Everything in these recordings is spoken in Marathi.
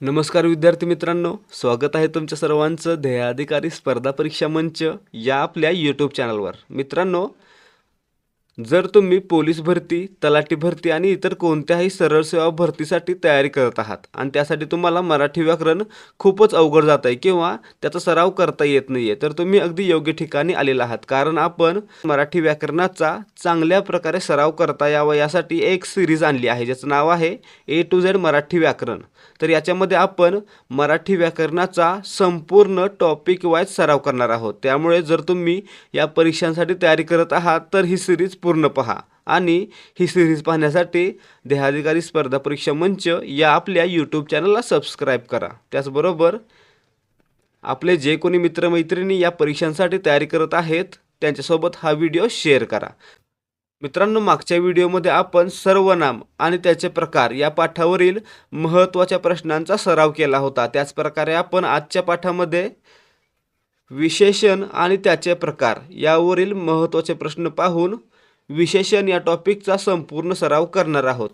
नमस्कार विद्यार्थी मित्रांनो स्वागत आहे तुमच्या सर्वांचं ध्येयाधिकारी स्पर्धा परीक्षा मंच या आपल्या यूट्यूब चॅनलवर मित्रांनो जर तुम्ही पोलीस भरती तलाठी भरती आणि इतर कोणत्याही सरळ सेवा भरतीसाठी तयारी करत आहात आणि त्यासाठी तुम्हाला मराठी व्याकरण खूपच अवघड जात आहे किंवा त्याचा सराव करता येत नाही आहे तर तुम्ही अगदी योग्य ठिकाणी आलेला आहात. कारण आपण मराठी व्याकरणाचा चांगल्या प्रकारे सराव करता यावा यासाठी एक सिरीज आणली आहे ज्याचं नाव आहे ए टू झेड मराठी व्याकरण. तर याच्यामध्ये आपण मराठी व्याकरणाचा संपूर्ण टॉपिक वाईज सराव करणार आहोत. त्यामुळे जर तुम्ही या परीक्षांसाठी तयारी करत आहात तर ही सिरीज पूर्ण पहा. आणि ही सिरीज पाहण्यासाठी देहाधिकारी स्पर्धा परीक्षा मंच या आपल्या यूट्यूब चॅनलला सबस्क्राईब करा. त्याचबरोबर आपले जे कोणी मित्रमैत्रिणी या परीक्षांसाठी तयारी करत आहेत त्यांच्यासोबत हा व्हिडिओ शेअर करा. मित्रांनो मागच्या व्हिडिओमध्ये आपण सर्वनाम आणि त्याचे प्रकार या पाठावरील महत्त्वाच्या प्रश्नांचा सराव केला होता. त्याचप्रकारे आपण आजच्या पाठामध्ये विशेषण आणि त्याचे प्रकार यावरील महत्त्वाचे प्रश्न पाहून विशेषण या टॉपिकचा संपूर्ण सराव करणार आहोत.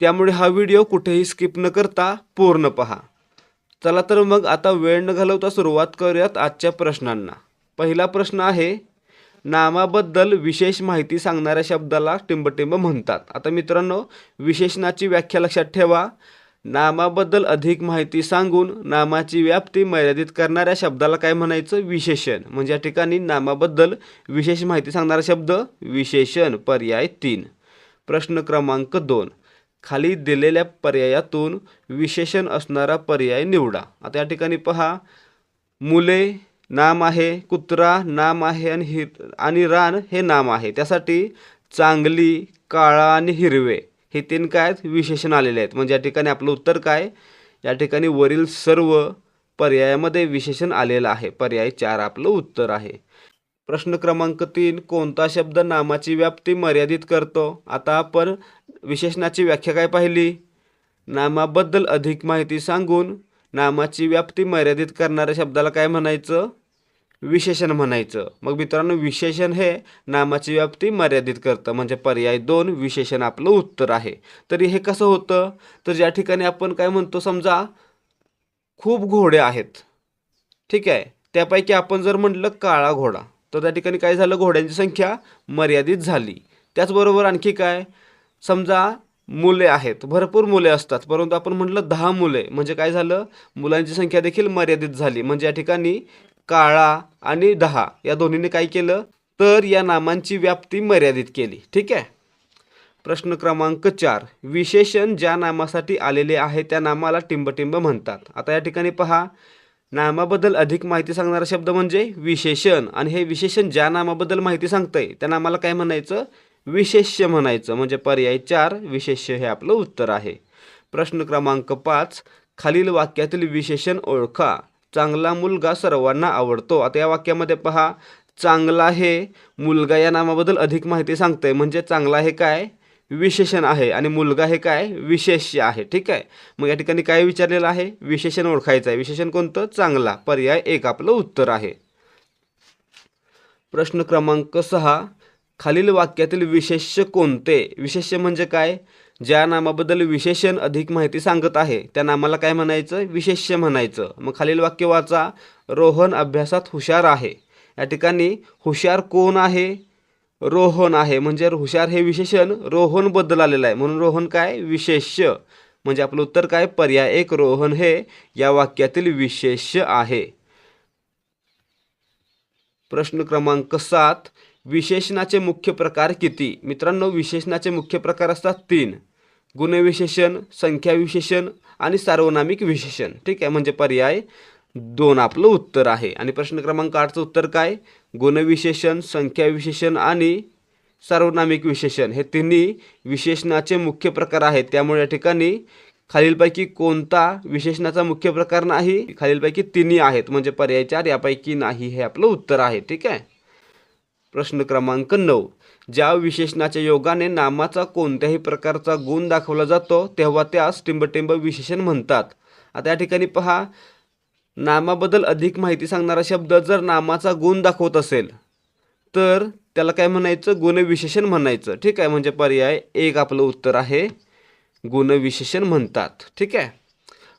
त्यामुळे हा व्हिडिओ कुठेही स्किप न करता पूर्ण पहा. चला तर मग आता वेळ न घालवता सुरुवात करूयात आजच्या प्रश्नांना. पहिला प्रश्न आहे नामाबद्दल विशेष माहिती सांगणाऱ्या शब्दाला टिंबटिंब म्हणतात. आता मित्रांनो विशेषणाची व्याख्या लक्षात ठेवा. नामाबद्दल अधिक माहिती सांगून नामाची व्याप्ती मर्यादित करणाऱ्या शब्दाला काय म्हणायचं? विशेषण. म्हणजे या ठिकाणी नामाबद्दल विशेष माहिती सांगणारा शब्द विशेषण पर्याय तीन. प्रश्न क्रमांक दोन. खाली दिलेल्या पर्यायातून विशेषण असणारा पर्याय निवडा. आता या ठिकाणी पहा. मुले नाम आहे कुत्रा नाम आहे आणि हिर आणि रान हे नाम आहे. त्यासाठी चांगली काळा आणि हिरवे हे तीन काय आहेत? विशेषण आलेले आहेत. म्हणजे या ठिकाणी आपलं उत्तर काय? या ठिकाणी वरील सर्व पर्यायामध्ये विशेषण आलेलं आहे. पर्याय चार आपलं उत्तर आहे. प्रश्न क्रमांक तीन कोणता शब्द नामाची व्याप्ती मर्यादित करतो? आता आपण विशेषणाची व्याख्या काय पाहिली? नामाबद्दल अधिक माहिती सांगून नामाची व्याप्ती मर्यादित करणाऱ्या शब्दाला काय म्हणायचं? विशेषण म्हणायचं. मग मित्रांनो विशेषण हे नामाची व्याप्ती मर्यादित करतं. म्हणजे पर्याय दोन विशेषण आपलं उत्तर आहे. तरी हे कसं होतं? तर ज्या ठिकाणी आपण काय म्हणतो समजा खूप घोडे आहेत ठीक आहे? त्यापैकी आपण जर म्हटलं काळा घोडा तर त्या ठिकाणी काय झालं? घोड्यांची संख्या मर्यादित झाली. त्याचबरोबर आणखी काय? समजा मुले आहेत. भरपूर मुले असतात. परंतु आपण म्हटलं दहा मुले. म्हणजे काय झालं? मुलांची संख्या देखील मर्यादित झाली. म्हणजे या ठिकाणी काळा आणि दहा या दोन्हीने काय केलं? तर या नामांची व्याप्ती मर्यादित केली. ठीक आहे? प्रश्न क्रमांक चार. विशेषण ज्या नामासाठी आलेले आहे त्या नामाला टिंबटिंब म्हणतात. आता या ठिकाणी पहा. नामाबद्दल अधिक माहिती सांगणारा शब्द म्हणजे विशेषण. आणि हे विशेषण ज्या नामाबद्दल माहिती सांगतंय त्या नामाला काय म्हणायचं? विशेष्य म्हणायचं म्हणजे पर्याय चार विशेष्य हे आपलं उत्तर आहे. प्रश्न क्रमांक पाच खालील वाक्यातील विशेषण ओळखा. चांगला मुलगा सर्वांना आवडतो. आता या वाक्यामध्ये पहा चांगला हे मुलगा या नामाबद्दल अधिक माहिती सांगतंय. म्हणजे चांगला हे काय? विशेषण आहे. आणि मुलगा हे काय? विशेष्य आहे. ठीक आहे? मग या ठिकाणी काय विचारलेलं आहे? विशेषण ओळखायचं आहे. विशेषण कोणतं? चांगला. पर्याय एक आपलं उत्तर आहे. प्रश्न क्रमांक सहा खालील वाक्यातील विशेष्य कोणते? विशेष्य म्हणजे काय? ज्या नामाबद्दल विशेषण अधिक माहिती सांगत आहे त्या नामाला काय म्हणायचं? विशेष्य म्हणायचं. मग खालील वाक्य वाचा. रोहन अभ्यासात हुशार आहे. या ठिकाणी हुशार कोण आहे? रोहन आहे. म्हणजे हुशार हे विशेषण रोहनबद्दल आलेलं आहे. म्हणून रोहन काय? विशेष्य म्हणजे आपलं उत्तर काय? पर्याय एक. रोहन हे या वाक्यातील विशेष्य आहे. प्रश्न क्रमांक सात विशेषणाचे मुख्य प्रकार किती? मित्रांनो विशेषणाचे मुख्य प्रकार असतात तीन. गुणविशेषण संख्या विशेषण आणि सार्वनामिक विशेषण. ठीक आहे म्हणजे पर्याय दोन आपलं उत्तर आहे. आणि प्रश्न क्रमांक आठचं उत्तर काय? गुणविशेषण संख्या विशेषण आणि सार्वनामिक विशेषण. हे तिन्ही विशेषणाचे मुख्य प्रकार आहेत. त्यामुळे या ठिकाणी खालीलपैकी कोणता विशेषणाचा मुख्य प्रकार नाही? खालीलपैकी तिन्ही आहेत म्हणजे पर्याय चार यापैकी नाही हे आपलं उत्तर आहे ठीक आहे? प्रश्न क्रमांक नऊ. ज्या विशेषणाच्या योगाने नामाचा कोणत्याही प्रकारचा गुण दाखवला जातो तेव्हा त्यास टिंबटिंब विशेषण म्हणतात. आता या ठिकाणी पहा. नामाबद्दल अधिक माहिती सांगणारा शब्द जर नामाचा गुण दाखवत असेल तर त्याला काय म्हणायचं? गुणविशेषण म्हणायचं ठीक आहे? म्हणजे पर्याय एक आपलं उत्तर आहे. गुणविशेषण म्हणतात. ठीक आहे?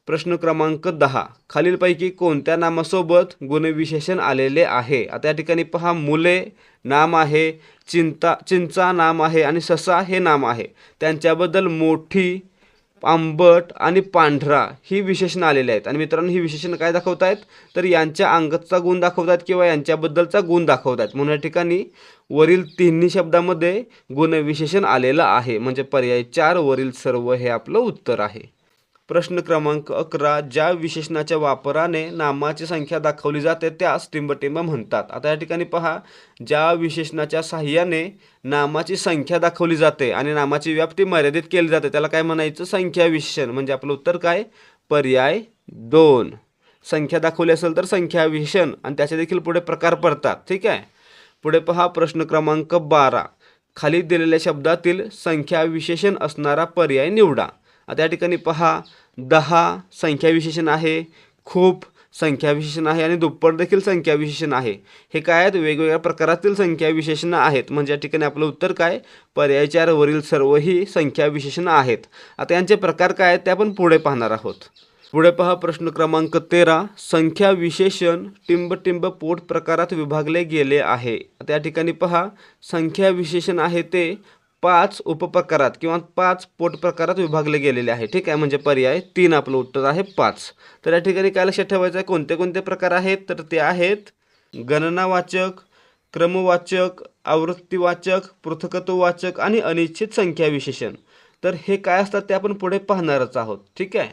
प्रश्न क्रमांक दहा. खालीलपैकी कोणत्या नामासोबत गुणविशेषण आलेले आहे? आता या ठिकाणी पहा मुले नाम आहे चिंता चिंचा नाम आहे आणि ससा हे नाम आहे. त्यांच्याबद्दल मोठी आंबट आणि पांढरा ही विशेषणं आलेली आहेत. आणि मित्रांनो ही विशेषणं काय दाखवत आहेत तर यांच्या अंगतचा गुण दाखवत आहेत किंवा यांच्याबद्दलचा गुण दाखवत आहेत म्हणून या ठिकाणी वरील तिन्ही शब्दामध्ये गुणविशेषण आलेलं आहे. म्हणजे पर्याय चार वरील सर्व हे आपलं उत्तर आहे. प्रश्न क्रमांक अकरा ज्या विशेषणाच्या वापराने नामाची संख्या दाखवली जाते त्यास टिंबटिंब म्हणतात. आता या ठिकाणी पहा ज्या विशेषणाच्या साह्याने नामाची संख्या दाखवली जाते आणि नामाची व्याप्ती मर्यादित केली जाते त्याला काय म्हणायचं? संख्या विशेषण. म्हणजे आपलं उत्तर काय? पर्याय दोन. संख्या दाखवली असेल तर संख्या विशेषण आणि त्याचे देखील पुढे प्रकार पडतात. ठीक आहे? पुढे पहा प्रश्न क्रमांक बारा. खाली दिलेल्या शब्दातील संख्या विशेषण असणारा पर्याय निवडा. आता या ठिकाणी पहा दहा संख्या विशेषण आहे खूप संख्या विशेषण आहे आणि दुप्पट देखील संख्या विशेषण आहे. हे काय आहेत? वेगवेगळ्या प्रकारातील संख्या विशेषणं आहेत. म्हणजे या ठिकाणी आपलं उत्तर काय? पर्याय वरील सर्वही संख्या विशेषणं आहेत. आता यांचे प्रकार काय आहेत ते आपण पुढे पाहणार आहोत. पुढे पहा प्रश्न क्रमांक तेरा. संख्या विशेषण टिंब पोट प्रकारात विभागले गेले आहे. त्या या ठिकाणी पहा संख्या विशेषण आहे ते पाच उपप्रकारात किंवा पाच पोट प्रकारात विभागले गेलेले आहे. ठीक आहे म्हणजे पर्याय तीन आपलं उत्तर आहे पाच. तर या ठिकाणी काय लक्षात ठेवायचं आहे? कोणते कोणते प्रकार आहेत? तर ते आहेत गणनावाचक क्रमवाचक आवृत्तीवाचक पृथकत्ववाचक आणि अनिश्चित संख्या विशेषण. तर हे काय असतात ते आपण पुढे पाहणारच आहोत. ठीक आहे?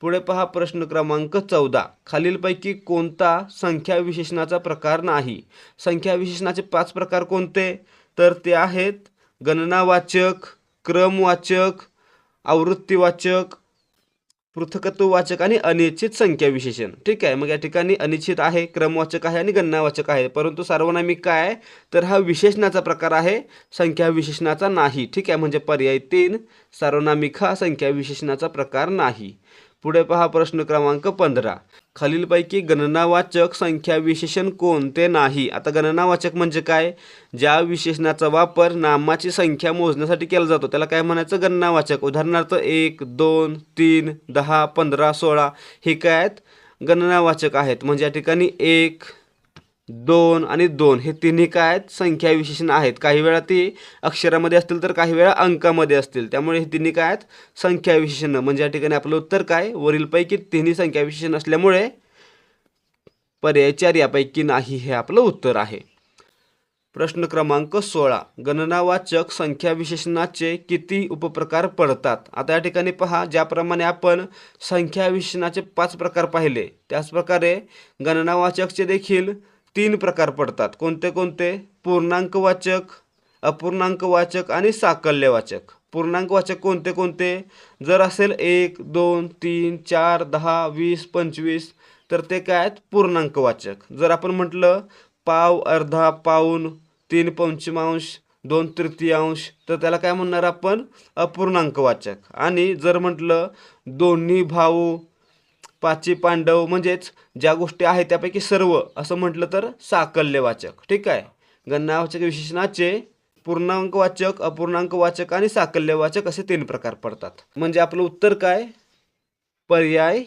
पुढे पहा प्रश्न क्रमांक चौदा. खालीलपैकी कोणता संख्या विशेषणाचा प्रकार नाही? संख्या विशेषणाचे पाच प्रकार कोणते? तर ते आहेत गणनावाचक क्रमवाचक आवृत्तीवाचक पृथकत्ववाचक आणि अनिश्चित संख्या विशेषण ठीक आहे मग या ठिकाणी अनिश्चित आहे क्रमवाचक आहे आणि गणनावाचक आहे. परंतु सार्वनामिक काय? तर हा विशेषणाचा प्रकार आहे संख्या विशेषणाचा नाही. ठीक आहे म्हणजे पर्याय तीन सार्वनामिक हा संख्या विशेषणाचा प्रकार नाही. पुढे पहा प्रश्न क्रमांक पंधरा. खालीलपैकी गणनावाचक संख्या विशेषण कोणते नाही. आता गणनावाचक म्हणजे काय? ज्या विशेषणाचा वापर नामाची संख्या मोजण्यासाठी केला जातो त्याला काय म्हणायचं? गणनावाचक. उदाहरणार्थ एक दोन तीन दहा पंधरा सोळा हे काय आहेत? गणनावाचक आहेत. म्हणजे या ठिकाणी एक दोन आणि दोन. हे तिन्ही काय आहेत? संख्या विशेषण आहेत. काही वेळा ती अक्षरामध्ये असतील तर काही वेळा अंकामध्ये असतील. त्यामुळे हे तिन्ही काय आहेत? संख्या विशेषण. म्हणजे या ठिकाणी आपलं उत्तर काय? वरीलपैकी तिन्ही संख्या विशेषण असल्यामुळे पर्याय चार यापैकी नाही हे आपलं उत्तर आहे. प्रश्न क्रमांक सोळा. गणनावाचक संख्या विशेषणाचे किती उपप्रकार पडतात? आता या ठिकाणी पहा ज्याप्रमाणे आपण संख्या विशेषणाचे पाच प्रकार पाहिले त्याचप्रकारे गणनावाचकचे देखील तीन प्रकार पडतात. कोणते कोणते? पूर्णांकवाचक अपूर्णांकवाचक आणि साकल्यवाचक. पूर्णांकवाचक कोणते कोणते? जर असेल एक दोन तीन चार दहा वीस पंचवीस तर ते काय आहेत? पूर्णांकवाचक. जर आपण म्हटलं पाव अर्धा पाऊन तीन पंचमांश दोन तृतीयांश तर त्याला काय म्हणणार आपण? अपूर्णांकवाचक. आणि जर म्हटलं दोन्ही भाऊ पाची पांडव म्हणजेच ज्या गोष्टी आहेत त्यापैकी सर्व असं म्हटलं तर साकल्यवाचक ठीक आहे? गणनावाचक विशेषणाचे पूर्णांकवाचक अपूर्णांकवाचक आणि साकल्यवाचक असे तीन प्रकार पडतात. म्हणजे आपलं उत्तर काय? पर्याय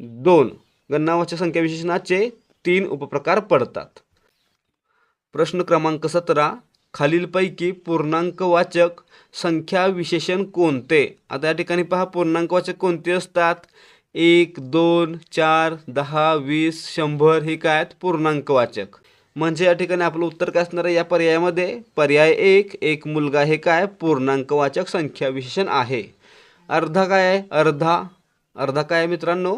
दोन. गणनावाचक संख्या विशेषणाचे तीन उपप्रकार पडतात. प्रश्न क्रमांक सतरा. खालीलपैकी पूर्णांकवाचक संख्या विशेषण कोणते? आता या ठिकाणी पहा पूर्णांकवाचक कोणते असतात? एक दोन चार दहा वीस शंभर हे काय आहेत? पूर्णांकवाचक म्हणजे या ठिकाणी आपलं उत्तर काय असणार आहे? या पर्यायामध्ये पर्याय एक एक मुलगा हे काय? पूर्णांकवाचक संख्या विशेषण आहे. अर्धा काय आहे? अर्धा. अर्धा काय आहे मित्रांनो?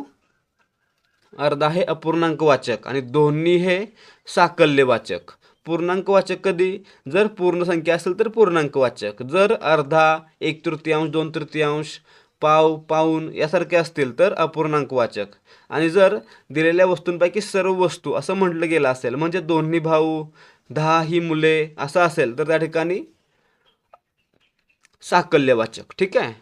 अर्धा हे अपूर्णांकवाचक आणि दोन्ही हे साकल्यवाचक पूर्णांकवाचक कधी? जर पूर्ण संख्या असेल तर पूर्णांकवाचक जर अर्धा एक तृतीयांश दोन तृतीयांश पाव पाऊन यासारखे असतील तर अपूर्णांकवाचक आणि जर दिलेल्या वस्तूंपैकी सर्व वस्तू असं म्हटलं गेलं असेल म्हणजे दोन्ही भाऊ दहा ही मुले असं असेल तर त्या ठिकाणी साकल्यवाचक ठीक आहे?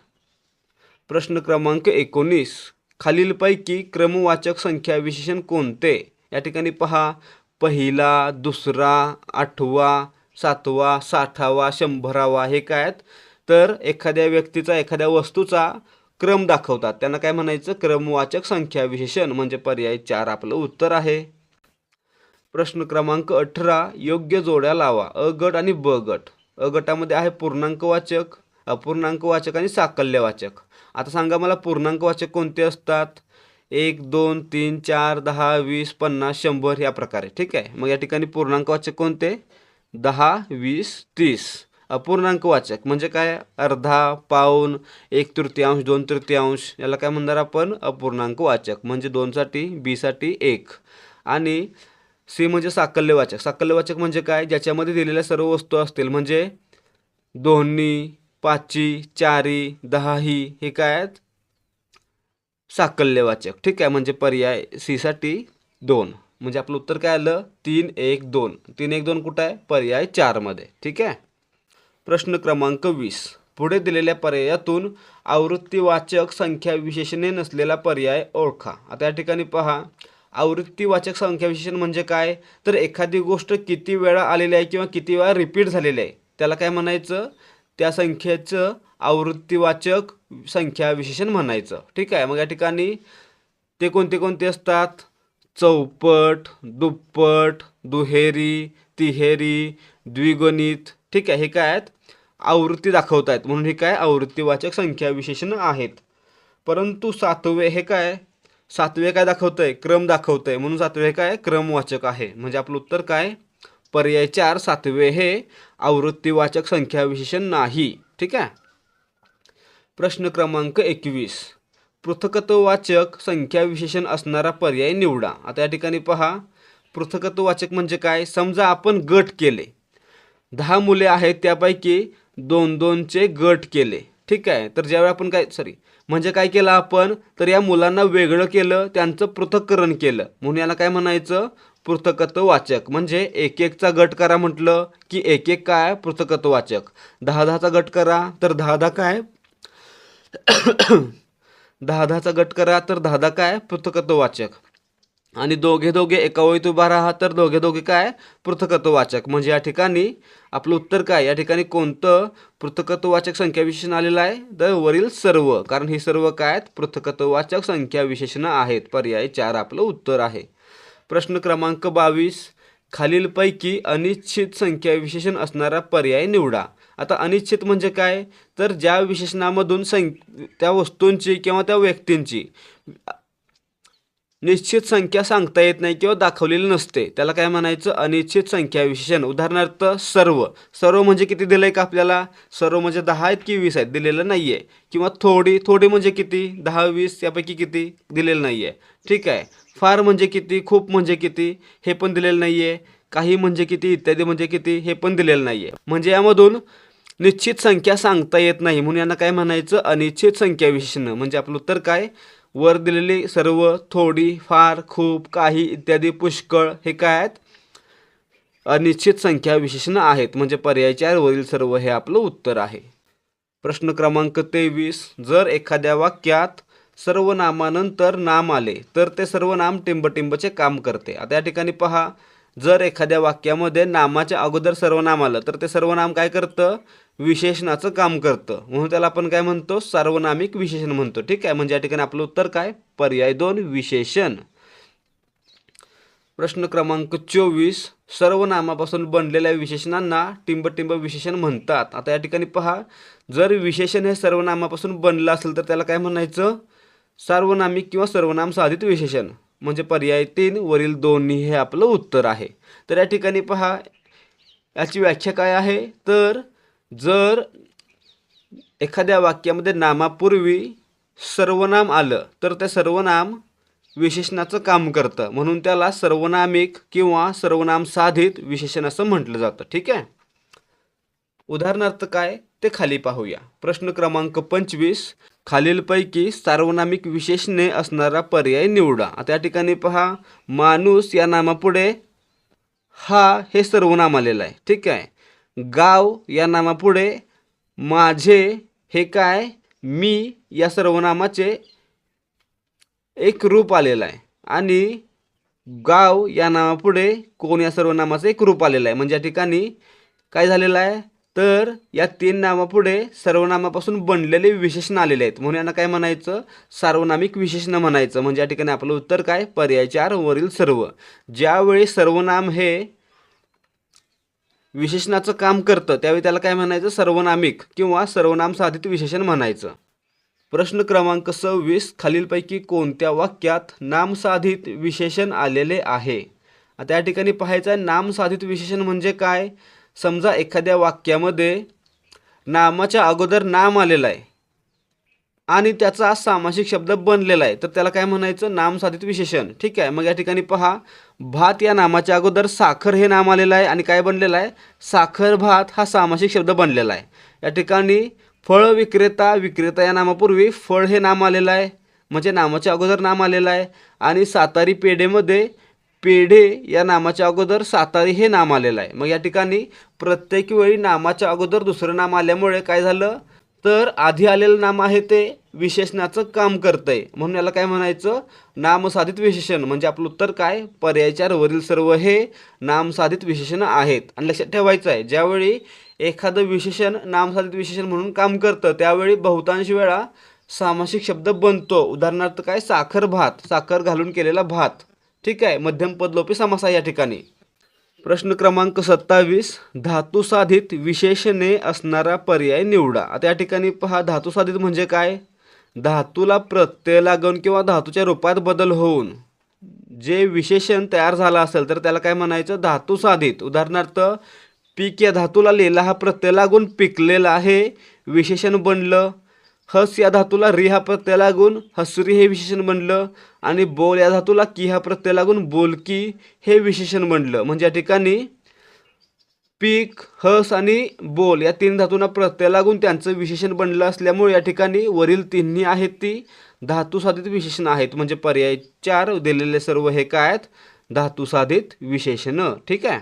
प्रश्न क्रमांक एकोणीस. खालीलपैकी क्रमवाचक संख्या विशेषण कोणते? या ठिकाणी पहा. पहिला दुसरा आठवा सातवा साठावा शंभरावा हे काय आहेत? तर एखाद्या व्यक्तीचा एखाद्या वस्तूचा क्रम दाखवतात. त्यांना काय म्हणायचं? क्रमवाचक संख्या विशेषण म्हणजे पर्याय चार आपलं उत्तर आहे. प्रश्न क्रमांक अठरा योग्य जोड्या लावा. अ गट आणि ब गट. अ गटामध्ये आहे पूर्णांकवाचक अपूर्णांकवाचक आणि साकल्यवाचक. आता सांगा मला पूर्णांकवाचक कोणते असतात? एक दोन तीन चार दहा वीस पन्नास शंभर या प्रकारे. ठीक आहे? मग या ठिकाणी पूर्णांकवाचक कोणते? दहा वीस तीस. अपूर्णांकवाचक म्हणजे काय? अर्धा पाऊन एक तृतीयांश दोन तृतीयांश याला काय म्हणणार आपण? अपूर्णांकवाचक म्हणजे दोनसाठी बीसाठी एक. आणि सी म्हणजे साकल्यवाचक साकल्यवाचक म्हणजे काय? ज्याच्यामध्ये दिलेल्या सर्व वस्तू असतील. म्हणजे दोन्ही पाची चारी दहाही हे काय आहेत? साकल्यवाचक ठीक आहे? म्हणजे पर्याय सीसाठी दोन. म्हणजे आपलं उत्तर काय आलं? तीन एक दोन. तीन एक दोन कुठं आहे? पर्याय चारमध्ये. ठीक आहे? प्रश्न क्रमांक वीस. पुढे दिलेल्या पर्यायातून आवृत्तीवाचक संख्या विशेषणे नसलेला पर्याय ओळखा. आता या ठिकाणी पहा. आवृत्तीवाचक संख्या विशेषण म्हणजे काय? तर एखादी गोष्ट किती वेळा आलेली आहे किंवा किती वेळा रिपीट झालेली आहे? त्याला काय म्हणायचं? त्या संख्येचं आवृत्तीवाचक संख्या विशेषण म्हणायचं. ठीक आहे? मग या ठिकाणी ते कोणते कोणते असतात? चौपट दुप्पट दुहेरी तिहेरी द्विगुणित ठीक आहे हे काय आहेत? आवृत्ती दाखवत आहेत म्हणून हे काय? आवृत्तीवाचक संख्या विशेषण आहेत. परंतु सातवे हे काय? सातवे काय दाखवतंय? क्रम दाखवतंय. म्हणून सातवे हे काय? क्रमवाचक आहे. म्हणजे आपलं उत्तर काय? पर्याय चार सातवे हे आवृत्तीवाचक संख्या विशेषण नाही. ठीक आहे? प्रश्न क्रमांक एकवीस. पृथकत्ववाचक संख्या विशेषण असणारा पर्याय निवडा. आता या ठिकाणी पहा. पृथकत्ववाचक म्हणजे काय? समजा आपण गट केले. दहा मुले आहेत त्यापैकी दोन दोनचे गट केले. ठीक आहे? तर ज्यावेळी आपण काय सॉरी म्हणजे काय केलं आपण? तर या मुलांना वेगळं केलं त्यांचं पृथक्करण केलं. म्हणून याला काय म्हणायचं? पृथकत्ववाचक. म्हणजे एक एकचा गट करा म्हटलं की एक एक काय? पृथकत्ववाचक. दहा दहाचा गट करा तर दहा दहा काय? दहा दहाचा गट करा तर दहा दहा काय? पृथकत्ववाचक. आणि दोघे दोघे एका ओळीत उभा राहा तर दोघे दोघे काय? पृथकत्ववाचक. म्हणजे या ठिकाणी आपलं उत्तर काय? या ठिकाणी कोणतं पृथकत्ववाचक संख्या विशेषण आलेलं आहे? तर वरील सर्व. कारण ही सर्व काय आहेत? पृथकत्ववाचक संख्या विशेषणं आहेत. पर्याय चार आपलं उत्तर आहे. प्रश्न क्रमांक बावीस. खालीलपैकी अनिश्चित संख्या विशेषण असणारा पर्याय निवडा. आता अनिश्चित म्हणजे काय? तर ज्या विशेषणामधून सं त्या वस्तूंची किंवा त्या व्यक्तींची निश्चित संख्या सांगता येत नाही किंवा दाखवलेली नसते. त्याला काय म्हणायचं? अनिश्चित संख्या विशेषण. उदाहरणार्थ सर्व. सर्व म्हणजे किती दिलं आहे का आपल्याला? सर्व म्हणजे दहा आहेत की वीस आहेत? दिलेलं नाही आहे किंवा थोडी थोडी म्हणजे किती? दहा वीस यापैकी किती? दिलेलं नाही आहे ठीक आहे. फार म्हणजे किती? खूप म्हणजे किती? हे पण दिलेलं नाही आहे काही म्हणजे किती? इत्यादी म्हणजे किती? हे पण दिलेलं नाही आहे म्हणजे यामधून निश्चित संख्या सांगता येत नाही. म्हणून यांना काय म्हणायचं? अनिश्चित संख्या विशेषण. म्हणजे आपलं उत्तर काय? वर दिलेली सर्व थोडी फार खूप काही इत्यादी पुष्कळ हे काय आहेत? अनिश्चित संख्या विशेषण आहेत. म्हणजे पर्याय चार वरील सर्व हे आपलं उत्तर आहे. प्रश्न क्रमांक तेवीस. जर एखाद्या वाक्यात सर्वनामानंतर नाम आले तर ते सर्व नाम टिंबटिंबचे काम करते. आता या ठिकाणी पहा. जर एखाद्या वाक्यामध्ये नामाच्या अगोदर सर्वनाम आलं तर ते सर्वनाम काय करतं? विशेषणाचं काम करतं. म्हणून त्याला आपण काय म्हणतो? सार्वनामिक विशेषण म्हणतो. ठीक आहे? म्हणजे या ठिकाणी आपलं उत्तर काय? पर्याय दोन विशेषण. प्रश्न क्रमांक चोवीस. सर्वनामापासून बनलेल्या विशेषणांना टिंबटिंब विशेषण म्हणतात. आता या ठिकाणी पहा. जर विशेषण हे सर्वनामापासून बनलं असेल तर त्याला काय म्हणायचं? सार्वनामिक किंवा सर्वनाम साधित विशेषण. म्हणजे पर्याय तीन वरील दोन्ही हे आपलं उत्तर आहे. तर या ठिकाणी पहा. याची व्याख्या काय आहे? तर जर एखाद्या वाक्यामध्ये नामापूर्वी सर्वनाम आलं तर ते सर्वनाम विशेषणाचं काम करतं. म्हणून त्याला सर्वनामिक किंवा सर्वनाम साधित विशेषण असं म्हटलं जातं. ठीक आहे? उदाहरणार्थ काय? ते खाली पाहूया. प्रश्न क्रमांक पंचवीस. खालीलपैकी सार्वनामिक विशेषणे असणारा पर्याय निवडा. आता या ठिकाणी पहा. माणूस या नामापुढे हा हे सर्वनाम आलेलं आहे. ठीक आहे? गाव या नामापुढे माझे हे काय? मी या सर्वनामाचे एक रूप आलेलं आहे. आणि गाव या नामापुढे कोण या सर्वनामाचं एक रूप आलेलं आहे? म्हणजे या ठिकाणी काय झालेलं आहे? तर या तीन नामापुढे सर्वनामापासून बनलेले विशेषण आलेले आहेत. म्हणून यांना काय म्हणायचं? सार्वनामिक विशेषण म्हणायचं. म्हणजे या ठिकाणी आपलं उत्तर काय? पर्याय चार वरील सर्व. ज्यावेळी सर्वनाम हे विशेषणाचं काम करतं त्यावेळी त्याला काय म्हणायचं? सर्वनामिक किंवा सर्वनाम साधित विशेषण म्हणायचं. प्रश्न क्रमांक सव्वीस खालीलपैकी कोणत्या वाक्यात नामसाधित विशेषण आलेले आहे? आता या ठिकाणी पाहायचं आहे नामसाधित विशेषण म्हणजे काय? समजा एखाद्या वाक्यामध्ये नामाच्या अगोदर नाम आलेलं आहे. आणि त्याचा सामासिक शब्द बनलेला आहे. तर त्याला काय म्हणायचं? नामसाधित विशेषण. ठीक आहे? मग या ठिकाणी पहा. भात या नामाच्या अगोदर साखर हे नाम आलेलं आहे. आणि काय बनलेलं आहे? साखर भात हा सामासिक शब्द बनलेला आहे. या ठिकाणी फळ विक्रेता विक्रेता या नामापूर्वी फळ हे नाम आलेलं आहे. म्हणजे नामाच्या अगोदर नाम आलेलं आहे. आणि सातारी पेढेमध्ये पेढे या नामाच्या अगोदर सातारी हे नाम आलेलं आहे. मग या ठिकाणी प्रत्येक वेळी नामाच्या अगोदर दुसरं नाम आल्यामुळे काय झालं? तर आधी आलेलं नाम आहे ते विशेषणाचं काम करतंय. म्हणून याला काय म्हणायचं? नामसाधित विशेषण. म्हणजे आपलं उत्तर काय? पर्याय वरील सर्व हे नामसाधित विशेषण आहेत. आणि लक्षात ठेवायचं आहे ज्यावेळी एखादं विशेषण नामसाधित विशेषण म्हणून काम करतं त्यावेळी बहुतांश वेळा सामासिक शब्द बनतो. उदाहरणार्थ काय? साखर भात. साखर घालून केलेला भात. ठीक आहे? मध्यम पदलोपी समास आहे या ठिकाणी. प्रश्न क्रमांक सत्तावीस धातुसाधित विशेषणे असणारा पर्याय निवडा. आता या ठिकाणी पहा धातुसाधित म्हणजे काय? धातूला प्रत्यय लागून किंवा धातूच्या रूपात बदल होऊन जे विशेषण तयार झालं असेल तर त्याला काय म्हणायचं? धातुसाधित. उदाहरणार्थ पीक या धातूला लिहिला हा प्रत्यय लागून पिकलेला हे विशेषण बनलं हस या धातूला रि हा प्रत्यय लागून हसरी हे विशेषण म्हणलं आणि बोल या धातूला की हा प्रत्यय लागून बोलकी हे विशेषण म्हणलं म्हणजे या ठिकाणी पीक हस आणि बोल या तीन धातूंना प्रत्यय लागून त्यांचं विशेषण बनलं असल्यामुळे या ठिकाणी वरील तिन्ही आहेत ती धातुसाधित विशेषण आहेत. म्हणजे पर्याय चार दिलेले सर्व हे काय आहेत? धातुसाधित विशेषणं. ठीक आहे?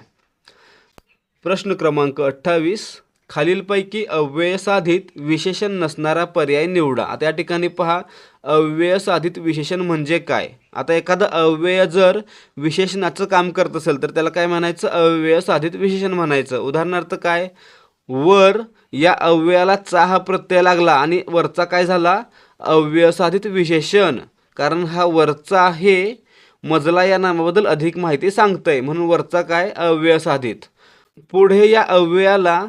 प्रश्न क्रमांक अठ्ठावीस खालीलपैकी अव्ययसाधित विशेषण नसणारा पर्याय निवडा. आता या ठिकाणी पहा अव्ययसाधित विशेषण म्हणजे काय? आता एखादं अव्यय जर विशेषणाचं काम करत असेल तर त्याला काय म्हणायचं? अव्ययसाधित विशेषण म्हणायचं. उदाहरणार्थ काय? वर या अव्ययाला चा हा प्रत्यय लागला आणि वरचा काय झाला? अव्ययसाधित विशेषण. कारण हा वरचा हे मजला या नामाबद्दल अधिक माहिती सांगतंय. म्हणून वरचा काय? अव्ययसाधित. पुढे या अव्ययाला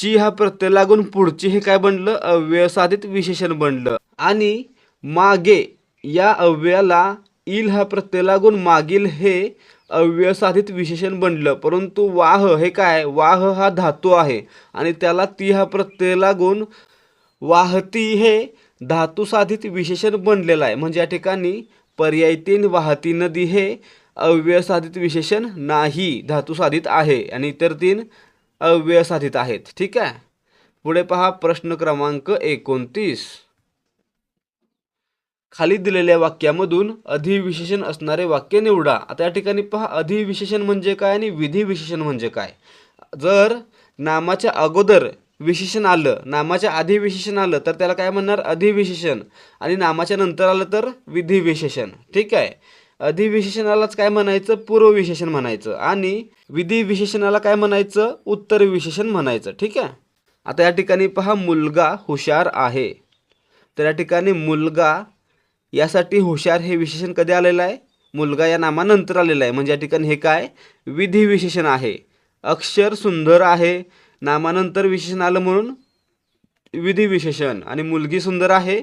ची हा प्रत्यय लागून पुढची हे काय बनलं? अव्ययसाधित विशेषण बनलं. आणि मागे या अव्ययाला इल हा प्रत्यय लागून मागील हे अव्ययसाधित विशेषण बनलं. परंतु वाह हे काय? वाह हा धातू आहे. आणि त्याला ती हा प्रत्यय लागून वाहती हे धातुसाधित विशेषण बनलेलं आहे. म्हणजे या ठिकाणी पर्यायतीन वाहती नदी हे अव्ययसाधित विशेषण नाही धातुसाधित आहे. आणि इतर तीन अव्ययसाधित आहेत. ठीक आहे? पुढे पहा प्रश्न क्रमांक एकोणतीस. खाली दिलेल्या वाक्यामधून अधिविशेषण असणारे वाक्य निवडा. आता या ठिकाणी पहा अधिविशेषण म्हणजे काय आणि विधिविशेषण म्हणजे काय? जर नामाच्या अगोदर विशेषण आलं नामाच्या आधी विशेषण आलं तर त्याला काय म्हणणार? अधिविशेषण. आणि नामाच्या नंतर आलं तर विधिविशेषण. ठीक आहे? अधिविशेषणालाच काय म्हणायचं? पूर्वविशेषण म्हणायचं. आणि विधिविशेषणाला काय म्हणायचं? उत्तर विशेषण म्हणायचं. ठीक आहे? आता या ठिकाणी पहा मुलगा हुशार आहे. तर या ठिकाणी मुलगा यासाठी हुशार हे विशेषण कधी आलेलं आहे? मुलगा या नामानंतर आलेलं आहे. म्हणजे या ठिकाणी हे काय? विधी विशेषण आहे. अक्षर सुंदर आहे. नामानंतर विशेषण आलं म्हणून विधी विशेषण आणि मुलगी सुंदर आहे.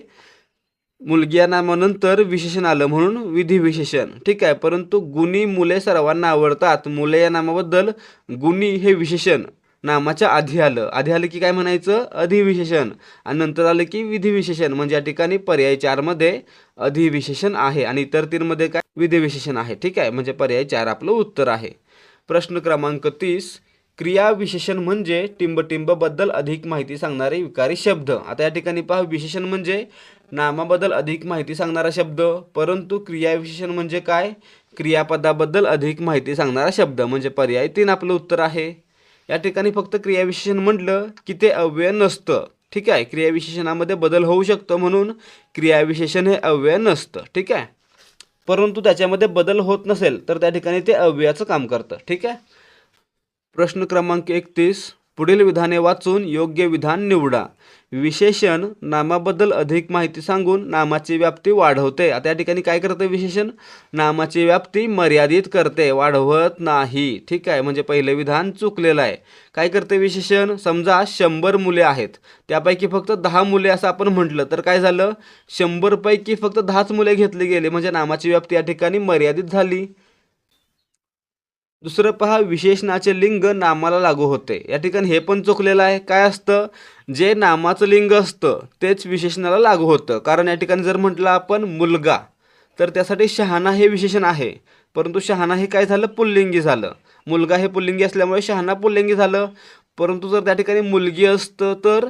मुलगी या नामानंतर विशेषण आलं म्हणून विधी विशेषण. ठीक आहे परंतु गुणी मुले सर्वांना आवडतात. मुले या नामाबद्दल गुणी हे विशेषण नामाच्या आधी आलं. आधी आलं की काय म्हणायचं? अधिविशेषण. आणि नंतर आलं की विधिविशेषण. म्हणजे या ठिकाणी पर्याय चारमध्ये अधिविशेषण आहे आणि इतर तीनमध्ये काय? विधिविशेषण आहे. ठीक आहे म्हणजे पर्याय चार आपलं उत्तर आहे. प्रश्न क्रमांक तीस. क्रियाविशेषण म्हणजे टिंबटिंबबद्दल अधिक माहिती सांगणारे विकारी शब्द. आता या ठिकाणी पहा विशेषण म्हणजे नामाबद्दल अधिक माहिती सांगणारा शब्द परंतु क्रियाविशेषण म्हणजे काय? क्रियापदाबद्दल अधिक माहिती सांगणारा शब्द म्हणजे पर्याय तीन आपलं उत्तर आहे. या ठिकाणी फक्त क्रियाविशेषण म्हटलं की ते अव्यय नसतं. ठीक आहे? क्रियाविशेषणामध्ये बदल होऊ शकतो म्हणून क्रियाविशेषण हे अव्यय नसतं. ठीक आहे? परंतु त्याच्यामध्ये बदल होत नसेल तर त्या ठिकाणी ते अव्ययाचं काम करतं. ठीक आहे? प्रश्न क्रमांक एकतीस. पुढील विधाने वाचून योग्य विधान निवडा. विशेषण नामाबद्दल अधिक माहिती सांगून नामाची व्याप्ती वाढवते. आता या ठिकाणी काय करते विशेषण? नामाची व्याप्ती मर्यादित करते वाढवत नाही. ठीक आहे म्हणजे पहिले विधान चुकलेलं आहे. काय करते विशेषण? समजा शंभर मुले आहेत. त्यापैकी फक्त दहा मुले असं आपण म्हटलं तर काय झालं? शंभरपैकी फक्त दहाच मुले घेतली गेले म्हणजे नामाची व्याप्ती या ठिकाणी मर्यादित झाली. दुसरं पहा विशेषणाचे लिंग नामाला लागू होते. या ठिकाणी हे पण चुकलेलं आहे. काय असतं? जे नामाचं लिंग असतं तेच विशेषणाला लागू होतं. कारण या ठिकाणी जर म्हटलं आपण मुलगा तर त्यासाठी शहाणा हे विशेषण आहे. परंतु शहाणा हे काय झालं? पुल्लिंगी झालं. मुलगा हे पुल्लिंगी असल्यामुळे शहाणा पुल्लिंगी झालं. परंतु जर त्या ठिकाणी मुलगी असतं तर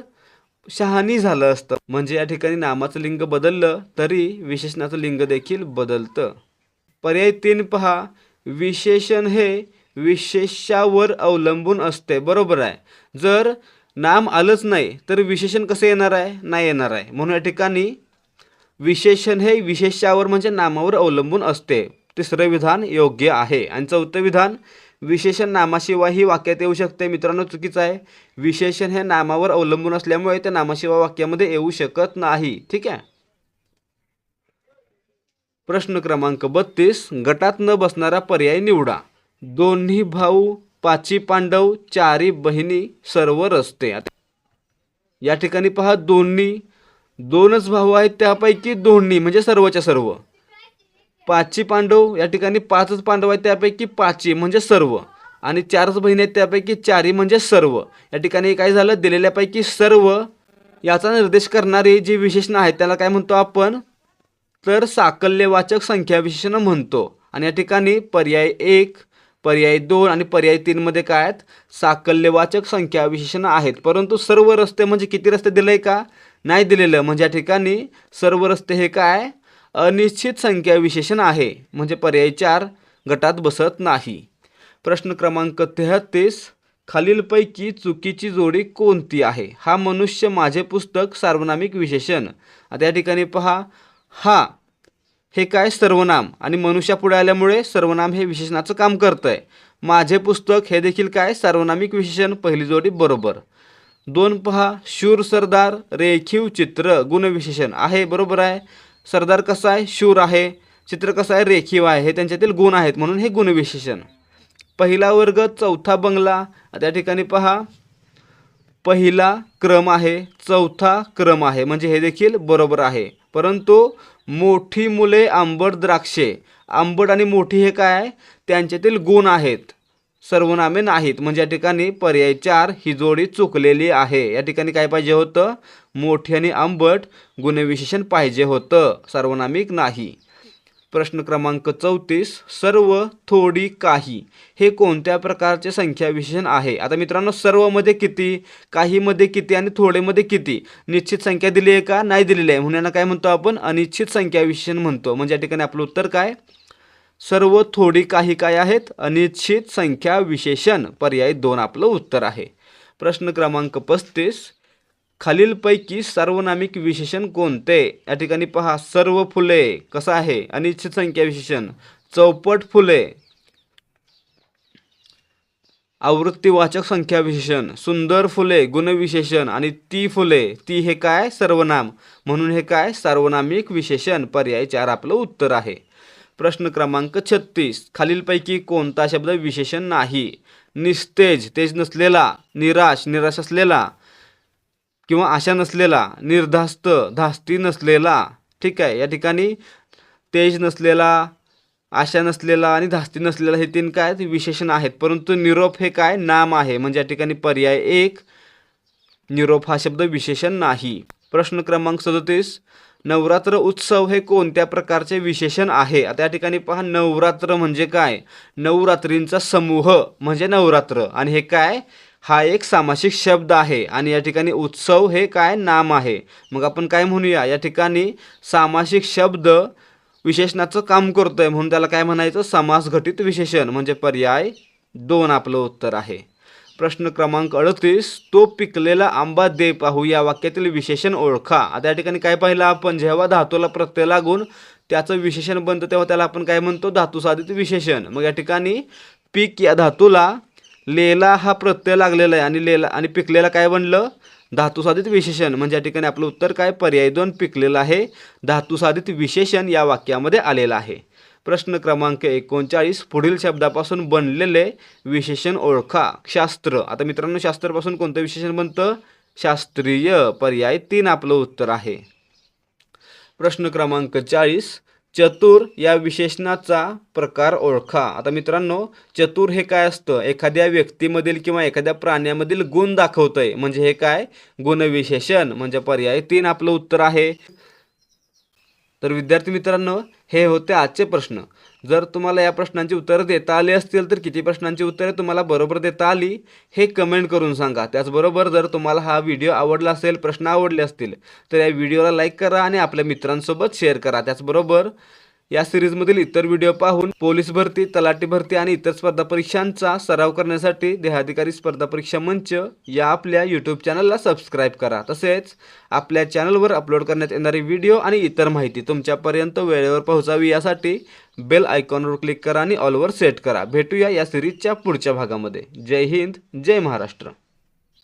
शहाणी झालं असतं. म्हणजे या ठिकाणी नामाचं लिंग बदललं तरी विशेषणाचं लिंग देखील बदलतं. पर्याय तीन पहा. विशेषण हे विशेषावर अवलंबून असते. बरोबर आहे. जर नाम आलंच नाही तर विशेषण कसं येणार आहे? नाही येणार आहे. म्हणून या ठिकाणी विशेषण हे विशेषावर म्हणजे नामावर अवलंबून असते. तिसरं विधान योग्य आहे. आणि चौथं विधान विशेषण नामाशिवाय ही वाक्यात येऊ शकते. मित्रांनो चुकीचं आहे. विशेषण हे नामावर अवलंबून असल्यामुळे ते नामाशिवाय वाक्यामध्ये येऊ शकत नाही. ठीक आहे? प्रश्न क्रमांक बत्तीस गटात न बसणारा पर्याय निवडा. दोन्ही भाऊ पाची पांडव चारी बहिणी सर्व रस्ते. या ठिकाणी पहा दोन्ही. दोनच भाऊ आहेत त्यापैकी दोन्ही म्हणजे सर्वच्या सर्व. पाचची पांडव या ठिकाणी पाचच पांडव आहेत त्यापैकी पाची म्हणजे सर्व. आणि चारच बहिणी आहेत त्यापैकी चारी म्हणजे सर्व. या ठिकाणी काय झालं? दिलेल्यापैकी सर्व याचा निर्देश करणारी जी विशेषणं आहेत त्याला काय म्हणतो आपण? तर साकल्यवाचक संख्या विशेषण म्हणतो. आणि या ठिकाणी पर्याय एक पर्याय दोन आणि पर्याय तीनमध्ये काय आहेत? साकल्यवाचक संख्या विशेषण आहेत. परंतु सर्व रस्ते म्हणजे किती रस्ते दिले का? नाही दिलेलं. म्हणजे या ठिकाणी सर्व रस्ते हे काय? अनिश्चित संख्या विशेषण आहे. म्हणजे पर्याय चार गटात बसत नाही. प्रश्न क्रमांक तेहतीस खालीलपैकी चुकीची जोडी कोणती आहे? हा मनुष्य माझे पुस्तक सार्वनामिक विशेषण. आता या ठिकाणी पहा. हा हे काय सर्वनाम? आणि मनुष्या पुढे आल्यामुळे सर्वनाम हे विशेषणाचं काम करतं आहे माझे पुस्तक हे देखील काय? सार्वनामिक विशेषण पहिली जोडी बरोबर. दोन पहा शूर सरदार रेखीव चित्र गुणविशेषण आहे बरोबर आहे. सरदार कसा आहे? शूर आहे. चित्र कसं आहे? रेखीव आहे. हे त्यांच्यातील गुण आहेत म्हणून हे गुणविशेषण पहिला वर्ग चौथा बंगला. त्या ठिकाणी पहा पहिला क्रम आहे चौथा क्रम आहे. म्हणजे हे देखील बरोबर आहे. परंतु मोठी मुले आंबट द्राक्षे. आंबट आणि मोठी हे काय? आहे त्यांच्यातील गुण आहेत. सर्वनामे नाहीत. म्हणजे या ठिकाणी पर्याय चार ही जोडी चुकलेली आहे. या ठिकाणी काय पाहिजे होतं? मोठी आणि आंबट गुणविशेषण पाहिजे होतं. सर्वनामिक नाही. प्रश्न क्रमांक चौतीस सर्व थोडी काही. हे कोणत्या प्रकारचे संख्या विशेषण आहे? आता मित्रांनो सर्वमध्ये किती काहीमध्ये किती आणि थोडेमध्ये किती? निश्चित संख्या दिली आहे का? नाही दिलेली आहे. म्हणून यांना काय म्हणतो आपण? अनिश्चित संख्या विशेषण म्हणतो. म्हणजे या ठिकाणी आपलं उत्तर काय? सर्व थोडी काही काय आहेत? अनिश्चित संख्या विशेषण. पर्याय दोन आपलं उत्तर आहे. प्रश्न क्रमांक पस्तीस खालीलपैकी सार्वनामिक विशेषण कोणते? या ठिकाणी पहा सर्व फुले कसं आहे? अनिश्चित संख्या विशेषण. चौपट फुले. आवृत्तीवाचक संख्या विशेषण. सुंदर फुले गुणविशेषण आणि ती फुले ती हे काय? सर्वनाम. म्हणून हे काय? सार्वनामिक विशेषण. पर्याय चार आपलं उत्तर आहे. प्रश्न क्रमांक छत्तीस. खालीलपैकी कोणता शब्द विशेषण नाही? निस्तेज तेज नसलेला. निराश निराश असलेला. किंवा आशा नसलेला निर्धास्त धास्ती नसलेला ठीक आहे या ठिकाणी तेज नसलेला आशा नसलेला आणि धास्ती नसलेला हे तीन काय विशेषण आहेत. परंतु निरोप हे काय? नाम आहे. म्हणजे या ठिकाणी पर्याय एक निरोप हा शब्द विशेषण नाही. प्रश्न क्रमांक सदतीस नवरात्र उत्सव हे कोणत्या प्रकारचे विशेषण आहे? आता या ठिकाणी पहा नवरात्र म्हणजे काय? नवरात्रींचा समूह म्हणजे नवरात्र. आणि हे काय? हा एक सामासिक शब्द आहे आणि या ठिकाणी उत्सव हे काय? नाम आहे. मग आपण काय म्हणूया? या ठिकाणी सामासिक शब्द विशेषणाचं काम करतो आहे म्हणून त्याला काय म्हणायचं? समास घटित विशेषण म्हणजे पर्याय दोन आपलं उत्तर आहे. प्रश्न क्रमांक अडतीस तो पिकलेला आंबा दे पाहू. या वाक्यातील विशेषण ओळखा. आता या ठिकाणी काय पाहिलं आपण? जेव्हा धातूला प्रत्यय लागून त्याचं विशेषण बनतं तेव्हा त्याला आपण काय म्हणतो? धातुसाधित विशेषण. मग या ठिकाणी पीक या धातूला लेला हा प्रत्यय लागलेला आहे. आणि लेला आणि पिकलेला काय बनलं? धातुसाधित विशेषण. म्हणजे या ठिकाणी आपलं उत्तर काय? पर्याय दोन पिकलेलं आहे. धातुसाधित विशेषण या वाक्यामध्ये आलेलं आहे. प्रश्न क्रमांक एकोणचाळीस पुढील शब्दापासून बनलेले विशेषण ओळखा. शास्त्र. आता मित्रांनो शास्त्रापासून कोणतं विशेषण बनतं? शास्त्रीय. पर्याय तीन आपलं उत्तर आहे. प्रश्न क्रमांक चाळीस चतुर या विशेषणाचा प्रकार ओळखा. आता मित्रांनो चतुर हे काय असतं? एखाद्या व्यक्तीमधील किंवा एखाद्या प्राण्यामधील गुण दाखवतंय. म्हणजे हे काय? गुणविशेषण. म्हणजे पर्याय तीन आपलं उत्तर आहे. तर विद्यार्थी मित्रांनो हे होते आजचे प्रश्न. जर तुम्हाला या प्रश्नांची उत्तरं देता आली असतील तर किती प्रश्नांची उत्तरे तुम्हाला बरोबर देता आली हे कमेंट करून सांगा. त्याचबरोबर जर तुम्हाला हा व्हिडिओ आवडला असेल प्रश्न आवडले असतील तर या व्हिडिओला लाईक करा आणि आपल्या मित्रांसोबत शेअर करा. त्याचबरोबर या सिरीजमधील इतर व्हिडिओ पाहून पोलीस भरती तलाठी भरती आणि इतर स्पर्धा परीक्षांचा सराव करण्यासाठी देहाधिकारी स्पर्धा परीक्षा मंच या आपल्या यूट्यूब चॅनलला सबस्क्राईब करा. तसेच आपल्या चॅनलवर अपलोड करण्यात येणारी व्हिडिओ आणि इतर माहिती तुमच्यापर्यंत वेळेवर पोहोचावी यासाठी बेल आयकॉनवर क्लिक करा आणि ऑलवर सेट करा. भेटूया या सिरीजच्या पुढच्या भागामध्ये. जय हिंद जय महाराष्ट्र.